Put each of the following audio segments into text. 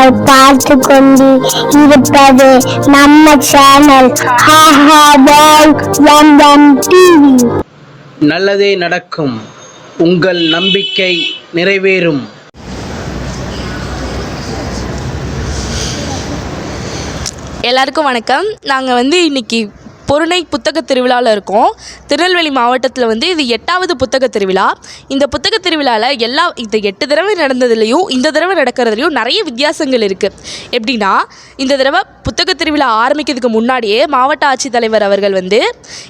நீங்கள் பார்த்து கொண்டு இருப்பது நம்ம சேனல் டிவி நல்லதே நடக்கும். உங்கள் நம்பிக்கை நிறைவேறும். எல்லாருக்கும் வணக்கம். நாங்கள் வந்து இன்னைக்கு பொருணை புத்தக திருவிழாவில் இருக்கும். திருநெல்வேலி மாவட்டத்தில் வந்து இது எட்டாவது புத்தக திருவிழா. இந்த புத்தக திருவிழாவில் எல்லா இந்த எட்டு தடவை நடந்ததுலேயும் இந்த தடவை நடக்கிறதுலையும் நிறைய வித்தியாசங்கள் இருக்குது எப்படின்னா இந்த தடவை புத்தக திருவிழா ஆரம்பிக்கிறதுக்கு முன்னாடியே மாவட்ட ஆட்சித்தலைவர் அவர்கள் வந்து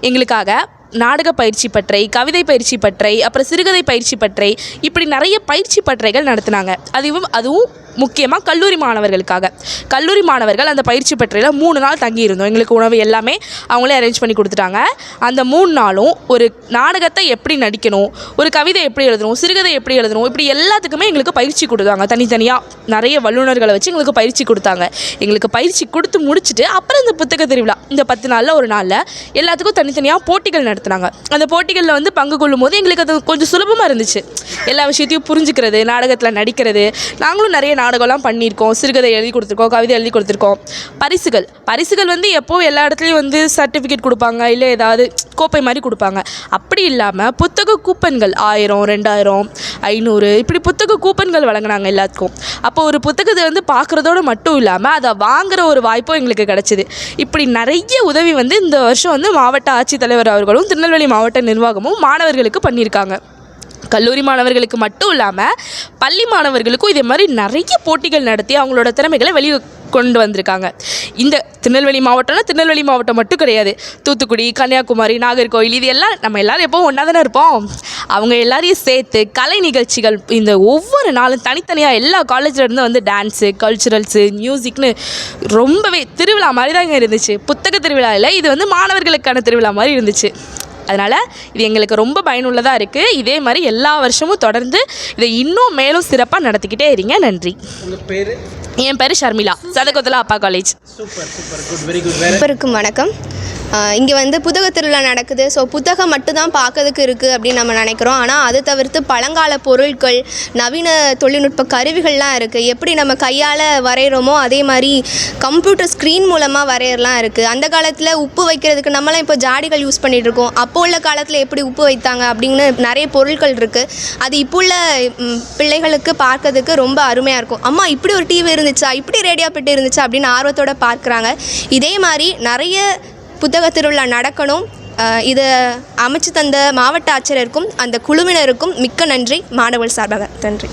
எங்களுக்காக நாடக பயிற்சி பற்றை கவிதை பயிற்சி பற்றை அப்புறம் சிறுகதை பயிற்சி பற்றை இப்படி நிறைய பயிற்சி பற்றைகள் நடத்தினாங்க. அதுவும் அதுவும் முக்கியமாக கல்லூரி மாணவர்களுக்காக. கல்லூரி மாணவர்கள் அந்த பயிற்சி பற்றையில் மூணு நாள் தங்கியிருந்தோம். எங்களுக்கு உணவு எல்லாமே அவங்களே அரேஞ்ச் பண்ணி கொடுத்துட்டாங்க. அந்த மூணு நாளும் ஒரு நாடகத்தை எப்படி நடிக்கணும் ஒரு கவிதை எப்படி எழுதணும் சிறுகதை எப்படி எழுதணும் இப்படி எல்லாத்துக்குமே எங்களுக்கு பயிற்சி கொடுத்தாங்க. தனித்தனியாக நிறைய வல்லுநர்களை வச்சு எங்களுக்கு பயிற்சி கொடுத்தாங்க. எங்களுக்கு பயிற்சி கொடுத்து முடிச்சுட்டு அப்புறம் இந்த புத்தக திருவிழா இந்த பத்து நாளில் ஒரு நாளில் எல்லாத்துக்கும் தனித்தனியாக போட்டிகள் நடத்துனாங்க அந்த போட்டிகளில் வந்து பங்கு கொள்ளும் போது எங்களுக்கு அது கொஞ்சம் சுலபமாக இருந்துச்சு. எல்லா விஷயத்தையும் புரிஞ்சுக்கிறது நாடகத்தில் நடிக்கிறது. நாங்களும் நிறைய நாடகம்லாம் பண்ணியிருக்கோம். சிறுகதை எழுதி கொடுத்துருக்கோம் கவிதை எழுதி கொடுத்துருக்கோம். பரிசுகள். பரிசுகள் வந்து எப்போவும் எல்லா இடத்துலையும் வந்து சர்டிஃபிகேட் கொடுப்பாங்க இல்லை ஏதாவது கோப்பை மாதிரி கொடுப்பாங்க. அப்படி இல்லாமல் புத்தக கூப்பன்கள் ஆயிரம் ரெண்டாயிரம் ஐநூறு இப்படி புத்தக கூப்பன்கள் வழங்கினாங்க எல்லாத்துக்கும். அப்போ ஒரு புத்தகத்தை வந்து பார்க்குறதோட மட்டும் இல்லாமல் அதை வாங்குற ஒரு வாய்ப்பும் எங்களுக்கு கிடச்சிது. இப்படி நிறைய உதவி வந்து இந்த வருஷம் வந்து மாவட்ட ஆட்சித்தலைவர் அவர்களும் திருநெல்வேலி மாவட்ட நிர்வாகமும் மாணவர்களுக்கு பண்ணியிருக்காங்க. கல்லூரி மாணவர்களுக்கு மட்டும் இல்லாமல் பள்ளி மாணவர்களுக்கும் இதே மாதிரி நிறைய போட்டிகள் நடத்தி அவங்களோட திறமைகளை வெளியே கொண்டு வந்திருக்காங்க. இந்த திருநெல்வேலி மாவட்டம்னா திருநெல்வேலி மாவட்டம் மட்டும் கிடையாது. தூத்துக்குடி கன்னியாகுமரி நாகர்கோவில் இது எல்லாம் நம்ம எல்லோரும் எப்போவும் ஒன்றா தானே இருப்போம். அவங்க எல்லாரையும் சேர்த்து கலை நிகழ்ச்சிகள் இந்த ஒவ்வொரு நாளும் தனித்தனியாக எல்லா காலேஜ்லேருந்து வந்து டான்ஸு கல்ச்சுரல்ஸு மியூசிக்னு ரொம்பவே திருவிழா மாதிரி இங்கே இருந்துச்சு. புத்தக திருவிழா இல்லை இது வந்து மாணவர்களுக்கான திருவிழா மாதிரி இருந்துச்சு. அதனால் இது எங்களுக்கு ரொம்ப பயனுள்ளதாக இருக்குது இதே மாதிரி எல்லா வருஷமும் தொடர்ந்து இதை இன்னும் மேலும் சிறப்பாக நடத்திக்கிட்டே இருங்க. நன்றி. என் பேர் ஷர்மிளா. சதகோத்தலா அப்பா college super super. Good very good வேறு? அனைவருக்கும் வணக்கம். இங்கே வந்து புத்தக திருவிழா நடக்குது. ஸோ புத்தகம் மட்டும்தான் பார்க்கறதுக்கு இருக்குது அப்படின்னு நம்ம நினைக்கிறோம். ஆனால் அது தவிர்த்து பழங்கால பொருட்கள் நவீன தொழில்நுட்ப கருவிகள்லாம் இருக்குது எப்படி நம்ம கையால் வரைகிறோமோ அதே மாதிரி கம்ப்யூட்டர் ஸ்க்ரீன் மூலமாக வரையறலாம் இருக்குது அந்த காலத்தில் உப்பு வைக்கிறதுக்கு நம்மளாம் இப்போ ஜாடிகள் யூஸ் பண்ணிட்டு இருக்கோம். அப்போ உள்ள காலத்தில் எப்படி உப்பு வைத்தாங்க அப்படின்னு நிறைய பொருட்கள் இருக்குது அது இப்போ உள்ள பிள்ளைகளுக்கு பார்க்கறதுக்கு ரொம்ப அருமையாக இருக்கும். அம்மா இப்படி ஒரு டிவி இருந்துச்சா? இப்படி ரேடியோ பெட்டு இருந்துச்சா? அப்படின்னு ஆர்வத்தோட பார்க்குறாங்க. இதே மாதிரி நிறைய புத்தக திருவிழா நடக்கணும் இதை அமைச்சு தந்த மாவட்ட ஆட்சியருக்கும் அந்த குழுவினருக்கும் மிக்க நன்றி. மாணவர் சார்பாக. நன்றி.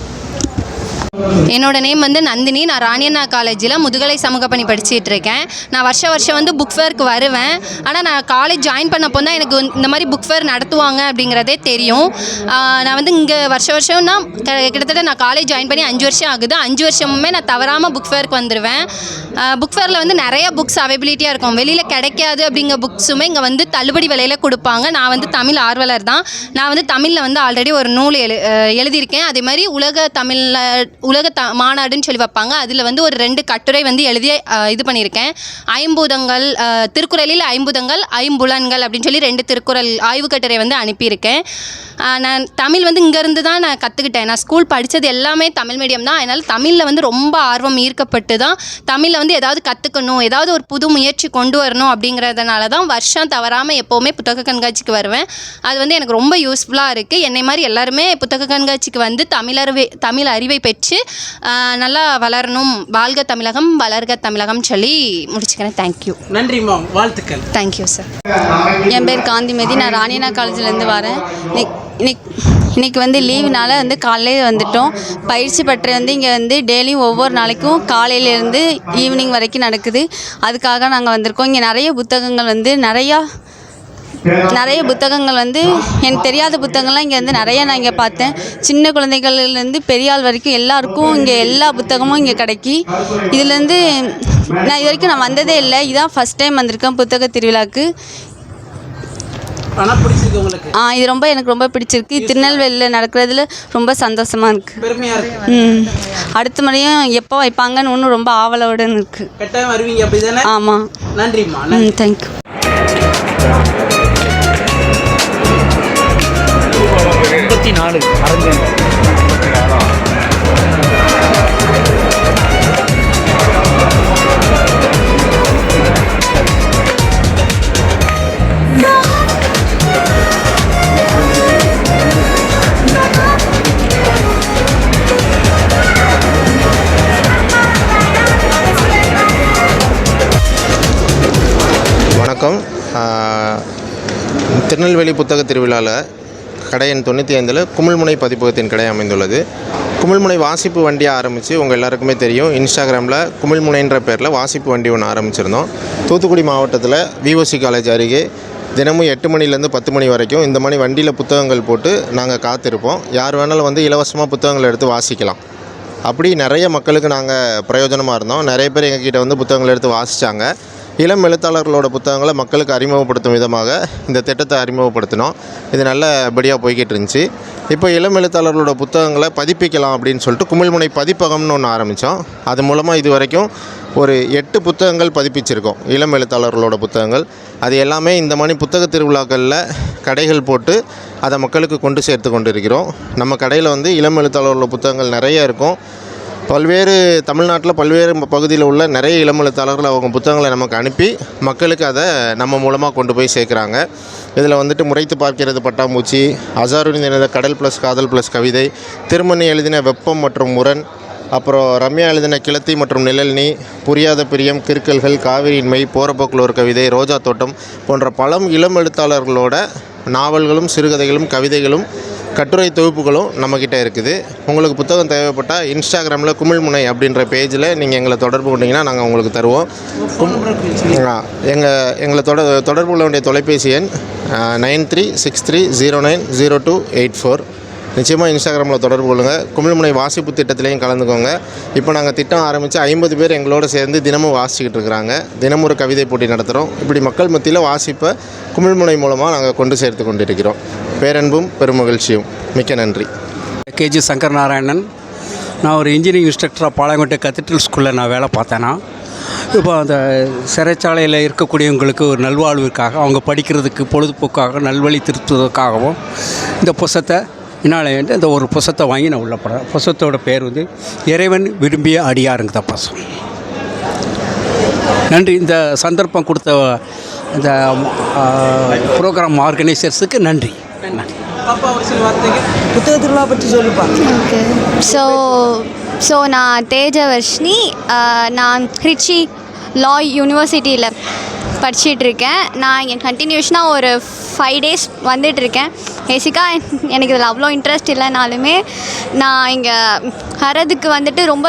என்னோட நேம் வந்து நந்தினி. நான் ராணியண்ணா காலேஜில் முதுகலை சமூக பணி படிச்சுட்டு இருக்கேன். நான் வருஷ வருஷம் வந்து புக் ஃபேருக்கு வருவேன். ஆனால் நான் காலேஜ் ஜாயின் பண்ணப்போ தான் எனக்கு இந்த மாதிரி புக் ஃபேர் நடத்துவாங்க அப்படிங்கிறதே தெரியும். நான் வந்து இங்கே வருஷ வருஷம்னா க- கிட்டத்தட்ட நான் காலேஜ் ஜாயின் பண்ணி அஞ்சு வருஷம் ஆகுது. அஞ்சு வருஷமுமே நான் தவறாமல் புக் ஃபேருக்கு வந்துடுவேன் புக் ஃபேரில் வந்து நிறைய புக்ஸ் அவைபிலிட்டியாக இருக்கும். வெளியில் கிடைக்காது அப்படிங்கிற புக்ஸுமே இங்கே வந்து தள்ளுபடி விலையில் கொடுப்பாங்க. நான் வந்து தமிழ் ஆர்வலர் தான். நான் வந்து தமிழில் வந்து ஆல்ரெடி ஒரு நூல் எழு எழுதியிருக்கேன். அதே மாதிரி உலக தமிழில் உலக த மாநாடுன்னு சொல்லி வைப்பாங்க. அதில் வந்து ஒரு ரெண்டு கட்டுரை வந்து எழுதி இது பண்ணியிருக்கேன். ஐம்பூதங்கள் திருக்குறளில் ஐம்பூதங்கள் ஐம்புலன்கள் அப்படின்னு சொல்லி ரெண்டு திருக்குறள் ஆய்வு கட்டுரை வந்து அனுப்பியிருக்கேன். நான் தமிழ் வந்து இங்கேருந்து தான் நான் கற்றுக்கிட்டேன் நான் ஸ்கூல் படித்தது எல்லாமே தமிழ் மீடியம் தான். அதனால் தமிழில் வந்து ரொம்ப ஆர்வம் ஈர்க்கப்பட்டு தான் தமிழில் வந்து ஏதாவது கற்றுக்கணும் ஏதாவது ஒரு புது முயற்சி கொண்டு வரணும் அப்படிங்கிறதுனால தான் வருஷம் தவறாமல் எப்போவுமே புத்தக கண்காட்சிக்கு வருவேன். அது வந்து எனக்கு ரொம்ப யூஸ்ஃபுல்லாக இருக்குது என்னை மாதிரி எல்லாருமே புத்தக கண்காட்சிக்கு வந்து தமிழ் அறிவை தமிழ் அறிவை பெற்று நல்லா வளரணும். வாழ்க தமிழகம் வளர்க தமிழகம் சொல்லி முடிச்சுக்கிறேன். தேங்க்யூ நன்றிம்மா வாழ்த்துக்கள். தேங்க்யூ சார் என் பேர் காந்திமதி. நான் ராணியண்ணா காலேஜ்லேருந்து வரேன். இன்னைக்கு இன்னைக்கு வந்து லீவுனால வந்து காலையிலே வந்துட்டோம். பயிற்சி பற்றி வந்து இங்கே வந்து டெய்லியும் ஒவ்வொரு நாளைக்கும் காலையிலேருந்து ஈவினிங் வரைக்கும் நடக்குது. அதுக்காக நாங்கள் வந்திருக்கோம். இங்கே நிறைய புத்தகங்கள் வந்து நிறையா நிறைய புத்தகங்கள் வந்து எனக்கு தெரியாத புத்தகங்கள்லாம் இங்கே வந்து நிறைய நான் இங்கே பார்த்தேன். சின்ன குழந்தைகள்லேருந்து பெரியாள் வரைக்கும் எல்லாருக்கும் இங்கே எல்லா புத்தகமும் இங்கே கிடைக்கி. இதுலேருந்து நான் இது வரைக்கும் நான் வந்ததே இல்லை. இதான் ஃபஸ்ட் டைம் வந்திருக்கேன் புத்தக திருவிழாக்கு. ஆனால் பிடிச்சிருக்கு உங்களுக்கு? ஆ இது ரொம்ப எனக்கு ரொம்ப பிடிச்சிருக்கு. திருநெல்வேலியில் நடக்கிறதுல ரொம்ப சந்தோஷமாக இருக்குது பெருமையாக இருக்கு. ம். அடுத்த முறையும் எப்போ வைப்பாங்கன்னு ஒன்று ரொம்ப ஆவலோடு இருக்குது கட்டாயம் வருவீங்க ஆமாம் நன்றிம்மா ம் தேங்க்யூ எண்பத்தி நாலு. அரங்கம் திருநெல்வேலி புத்தக திருவிழாவில் கடை எண் தொண்ணூற்றி ஐந்தில் குமிழ்முனை பதிப்பகத்தின் கடை அமைந்துள்ளது. குமிழ்முனை வாசிப்பு வண்டியை ஆரம்பித்து உங்கள் எல்லாருக்குமே தெரியும். இன்ஸ்டாகிராமில் குமிழ்முனைன்ற பேரில் வாசிப்பு வண்டி ஒன்று ஆரம்பிச்சிருந்தோம். தூத்துக்குடி மாவட்டத்தில் விஓசி காலேஜ் அருகே தினமும் எட்டு மணிலேருந்து பத்து மணி வரைக்கும் இந்த மாதிரி வண்டியில் புத்தகங்கள் போட்டு நாங்கள் காத்திருப்போம். யார் வேணாலும் வந்து இலவசமாக புத்தகங்கள் எடுத்து வாசிக்கலாம். அப்படி நிறைய மக்களுக்கு நாங்கள் பிரயோஜனமாக இருந்தோம். நிறைய பேர் எங்ககிட்ட வந்து புத்தகங்கள் எடுத்து வாசித்தாங்க இளம் எழுத்தாளர்களோட புத்தகங்களை மக்களுக்கு அறிமுகப்படுத்தும் விதமாக இந்த திட்டத்தை அறிமுகப்படுத்தினோம். இது நல்லபடியாக போய்கிட்டு இருந்துச்சு. இப்போ இளம் எழுத்தாளர்களோட புத்தகங்களை பதிப்பிக்கலாம் அப்படின்னு சொல்லிட்டு குமிழ்முனை பதிப்பகம்னு ஒன்று ஆரம்பித்தோம் அது மூலமாக இது வரைக்கும் ஒரு எட்டு புத்தகங்கள் பதிப்பிச்சிருக்கோம். இளம் எழுத்தாளர்களோட புத்தகங்கள். அது எல்லாமே இந்த மாதிரி புத்தக திருவிழாக்களில் கடைகள் போட்டு அதை மக்களுக்கு கொண்டு சேர்த்து கொண்டு இருக்கிறோம் நம்ம கடையில் வந்து இளம் எழுத்தாளர்களோட புத்தகங்கள் நிறைய இருக்கும். பல்வேறு தமிழ்நாட்டில் பல்வேறு பகுதியில் உள்ள நிறைய இளம் எழுத்தாளர்கள் அவங்க புத்தகங்களை நமக்கு அனுப்பி மக்களுக்கு அதை நம்ம மூலமாக கொண்டு போய் சேர்க்குறாங்க. இதில் வந்துட்டு முறைத்து பார்க்கிறது பட்டாம்பூச்சி அசாருடன் எழுத கடல் ப்ளஸ் காதல் ப்ளஸ் கவிதை திருமணி எழுதின வெப்பம் மற்றும் முரண் அப்புறம் ரம்யா எழுதின கிளத்தி மற்றும் நிழல்னி புரியாத பிரியம் கிறுக்கல்கள் காவிரியின்மை போகிறப்போக்கில் ஒரு கவிதை ரோஜா தோட்டம் போன்ற பலம் இளம் எழுத்தாளர்களோட நாவல்களும் சிறுகதைகளும் கவிதைகளும் கட்டுரை தொகுப்புகளும் நம்மக்கிட்ட இருக்குது. உங்களுக்கு புத்தகம் தேவைப்பட்டால் இன்ஸ்டாகிராமில் குமிழ்முனை அப்படின்ற பேஜில் நீங்கள் எங்களை தொடர்பு கொண்டீங்கன்னா நாங்கள் உங்களுக்கு தருவோம். எங்கள் எங்களை தொட தொடர்பு கொள்ள வேண்டிய தொலைபேசி எண் nine three six three zero nine zero two eight four. நிச்சயமாக இன்ஸ்டாகிராமில் தொடர்பு கொள்ளுங்கள் குமிழ்முனை வாசிப்பு திட்டத்திலையும் கலந்துக்கோங்க. இப்போ நாங்கள் திட்டம் ஆரம்பித்து ஐம்பது பேர் எங்களோட சேர்ந்து தினமும் வாசிச்சுக்கிட்டு இருக்கிறாங்க தினமும் ஒரு கவிதை போட்டி நடத்துகிறோம் இப்படி மக்கள் மத்தியில் வாசிப்பை குமிழ்முனை மூலமாக நாங்கள் கொண்டு சேர்த்து கொண்டிருக்கிறோம். பேரன்பும் பெருமகிழ்ச்சியும். மிக்க நன்றி. கேஜி சங்கர் நாராயணன் நான் ஒரு இன்ஜினியரிங் இன்ஸ்ட்ரக்டராக பாளையங்கோட்டை கத்தீட்ரல் ஸ்கூலில் நான் வேலை பார்த்தேன்னா இப்போ அந்த சிறைச்சாலையில் இருக்கக்கூடியவங்களுக்கு ஒரு நல்வாழ்வுக்காக அவங்க படிக்கிறதுக்கு பொழுதுபோக்காக நல்வழி திருத்துவதற்காகவும் இந்த புஸ்தத்தை என்னால் இந்த ஒரு புசத்தை வாங்கி நான் உள்ள போகிறேன் புஸ்தத்தோட பேர் வந்து இறைவன் விரும்பிய அடியாருங்க தான் புஸ்தகம் நன்றி. இந்த சந்தர்ப்பம் கொடுத்த இந்த ப்ரோக்ராம் ஆர்கனைசர்ஸுக்கு நன்றி. பாப்பா ஒரு சில புத்தக திருவிழா பற்றி சொல்லுப்பா ஓகே ஸோ ஸோ நான் தேஜவர்ஷினி நான் கிருச்சி லா யூனிவர்சிட்டியில் படிச்சிட்ருக்கேன் நான் இங்கே கண்டினியூஷனாக ஒரு ஃபைவ் டேஸ் வந்துட்டுருக்கேன் பேசிக்காக எனக்கு இதில் அவ்வளோ இன்ட்ரெஸ்ட் இல்லைனாலுமே நான் இங்கே வரதுக்கு வந்துட்டு ரொம்ப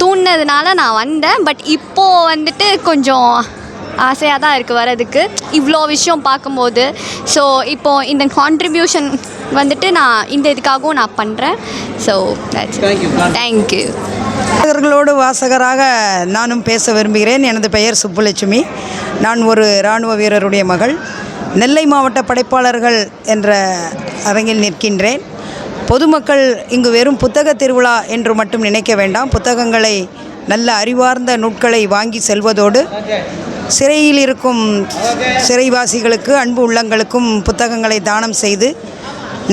தூண்டினதுனால நான் வந்தேன். பட் இப்போது வந்துட்டு கொஞ்சம் ஆசையாக தான் இருக்குது வரதுக்கு இவ்வளோ விஷயம் பார்க்கும்போது ஸோ இப்போது இந்த கான்ட்ரிபியூஷன் வந்துட்டு நான் இந்த இதுக்காகவும் நான் பண்ணுறேன் ஸோ தேங்க்யூ வாசகர்களோடு வாசகராக நானும் பேச விரும்புகிறேன். எனது பெயர் சுப்புலட்சுமி. நான் ஒரு இராணுவ வீரருடைய மகள். நெல்லை மாவட்ட படைப்பாளர்கள் என்ற அரங்கில் நிற்கின்றேன். பொதுமக்கள் இங்கு வெறும் புத்தக திருவிழா என்று மட்டும் நினைக்க வேண்டாம். புத்தகங்களை நல்ல அறிவார்ந்த நூட்களை வாங்கி செல்வதோடு சிறையில் இருக்கும் சிறைவாசிகளுக்கு அன்பு உள்ளங்களுக்கும் புத்தகங்களை தானம் செய்து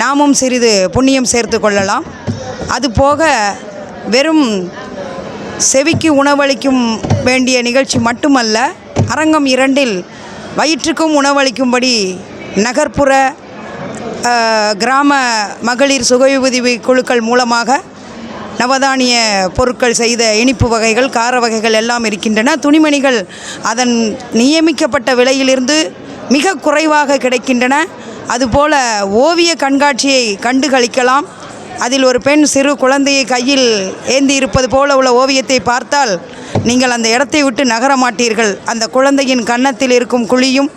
நாமும் சிறிது புண்ணியம் சேர்த்து கொள்ளலாம். அதுபோக வெறும் செவிக்கு உணவளிக்கும் வேண்டிய நிகழ்ச்சி மட்டுமல்ல அரங்கம் இரண்டில் வயிற்றுக்கும் உணவளிக்கும்படி நகர்ப்புற கிராம மகளிர் சுகயுதவி குழுக்கள் மூலமாக நவதானிய பொருட்கள் செய்த இனிப்பு வகைகள் கார வகைகள் எல்லாம் இருக்கின்றன. துணிமணிகள் அதன் நியமிக்கப்பட்ட விலையிலிருந்து மிக குறைவாக கிடைக்கின்றன. அதுபோல ஓவிய கண்காட்சியை கண்டு கழிக்கலாம் அதில் ஒரு பெண் சிறு குழந்தையை கையில் ஏந்தி இருப்பது போல உள்ள ஓவியத்தை பார்த்தால் நீங்கள் அந்த இடத்தை விட்டு நகர மாட்டீர்கள். அந்த குழந்தையின் கன்னத்தில் இருக்கும் குழியும்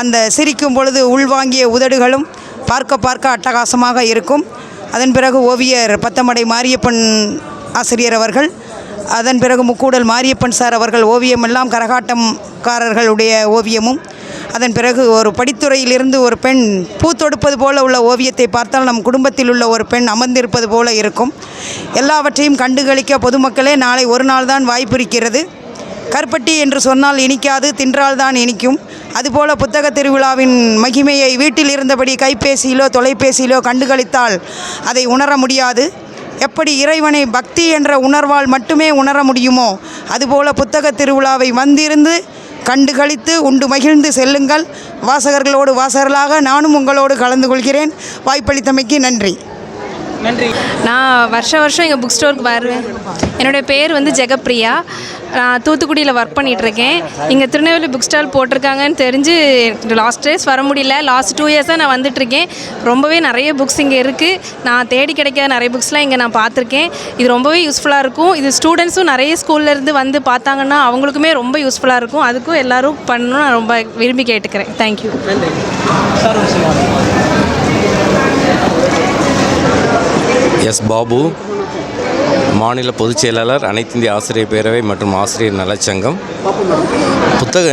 அந்த சிரிக்கும் பொழுது உள்வாங்கிய உதடுகளும் பார்க்க பார்க்க அட்டகாசமாக இருக்கும். அதன் பிறகு ஓவியர் பத்தமடை மாரியப்பன் ஆசிரியர் அவர்கள் அதன் பிறகு முக்கூடல் மாரியப்பன் சார் அவர்கள் ஓவியம் எல்லாம் கரகாட்டம்காரர்களுடைய ஓவியமும் அதன் பிறகு ஒரு படித்துறையிலிருந்து ஒரு பெண் பூ தொடுப்பது போல உள்ள ஓவியத்தை பார்த்தால் நம் குடும்பத்தில் உள்ள ஒரு பெண் அமர்ந்திருப்பது போல இருக்கும். எல்லாவற்றையும் கண்டுகளிக்க பொதுமக்களே நாளை ஒரு நாள் தான் வாய்ப்பு இருக்கிறது கருப்பட்டி என்று சொன்னால் இனிக்காது தின்றால் தான் இனிக்கும். அதுபோல புத்தக திருவிழாவின் மகிமையை வீட்டில் இருந்தபடி கைபேசியிலோ தொலைபேசியிலோ கண்டுகளித்தால் அதை உணர முடியாது. எப்படி இறைவனை பக்தி என்ற உணர்வால் மட்டுமே உணர முடியுமோ அதுபோல புத்தக திருவிழாவை வந்திருந்து கண்டுகளித்து உண்டு மகிழ்ந்து செல்லுங்கள். வாசகர்களோடு வாசகர்களாக நானும் உங்களோடு கலந்து கொள்கிறேன். வாய்ப்பளித்தமைக்கு நன்றி. நன்றி. நான் வருஷ வருஷம் எங்கள் புக் ஸ்டோருக்கு வருவேன். என்னுடைய பேர் வந்து ஜெகப்பிரியா. நான் தூத்துக்குடியில் ஒர்க் பண்ணிகிட்ருக்கேன் இங்கே திருநெல்வேலி புக் ஸ்டால் போட்டிருக்காங்கன்னு தெரிஞ்சு லாஸ்ட் டேஸ் வர முடியல. லாஸ்ட் டூ இயர்ஸாக நான் வந்துட்டுருக்கேன். ரொம்பவே நிறைய புக்ஸ் இங்கே இருக்குது நான் தேடி கிடைக்காத நிறைய புக்ஸ்லாம் இங்கே நான் பார்த்துருக்கேன். இது ரொம்பவே யூஸ்ஃபுல்லாக இருக்கும். இது ஸ்டூடெண்ட்ஸும் நிறைய ஸ்கூல்லேருந்து வந்து பார்த்தாங்கன்னா அவங்களுக்குமே ரொம்ப யூஸ்ஃபுல்லாக இருக்கும். அதுக்கும் எல்லோரும் பண்ணணும்னு நான் ரொம்ப விரும்பி கேட்டுக்கிறேன். தேங்க்யூ நன்றி சார் ஒரு சொல்லுவாங்க எஸ் பாபு மாநில பொதுச் செயலாளர் அனைத்து இந்திய ஆசிரியர் பேரவை மற்றும் ஆசிரியர் நலச்சங்கம். புத்தக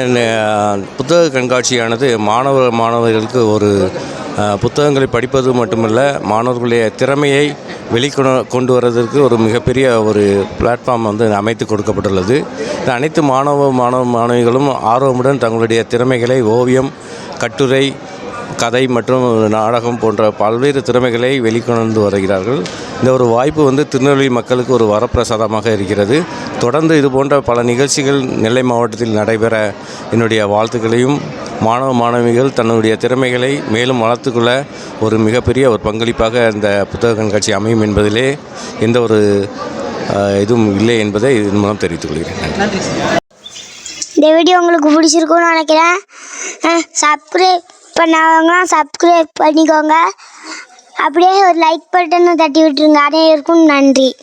புத்தக கண்காட்சியானது மாணவ மாணவர்களுக்கு ஒரு புத்தகங்களை படிப்பது மட்டுமல்ல மாணவர்களுடைய திறமையை வெளிக்கொண கொண்டு வர்றதற்கு ஒரு மிகப்பெரிய ஒரு பிளாட்ஃபார்ம் வந்து அமைத்து கொடுக்கப்பட்டுள்ளது. இந்த அனைத்து மாணவ மாணவ மாணவிகளும் ஆர்வமுடன் தங்களுடைய திறமைகளை ஓவியம் கட்டுரை கதை மற்றும் நாடகம் போன்ற பல்வேறு திறமைகளை வெளிக்கொணர்ந்து வருகிறார்கள். இந்த ஒரு வாய்ப்பு வந்து திருநெல்வேலி மக்களுக்கு ஒரு வரப்பிரசாதமாக இருக்கிறது. தொடர்ந்து இது போன்ற பல நிகழ்ச்சிகள் நெல்லை மாவட்டத்தில் நடைபெற என்னுடைய வாழ்த்துக்களையும் மாணவ மாணவிகள் தன்னுடைய திறமைகளை மேலும் வளர்த்துக்கொள்ள ஒரு மிகப்பெரிய ஒரு பங்களிப்பாக இந்த புத்தக கண்காட்சி அமையும் என்பதிலே எந்த ஒரு இதுவும் இல்லை என்பதை இதன் மூலம் தெரிவித்துக் கொள்கிறேன். நன்றி. இந்த வீடியோ உங்களுக்கு பிடிச்சிருக்கும்னு நினைக்கிறேன். சப்ஸ்கிரைப் பண்ணாதவங்களாம் சப்ஸ்கிரைப் பண்ணிக்கோங்க. அப்படியே ஒரு லைக் பட்டனும் தட்டி விட்டுருங்க. அனைவருக்கும் நன்றி.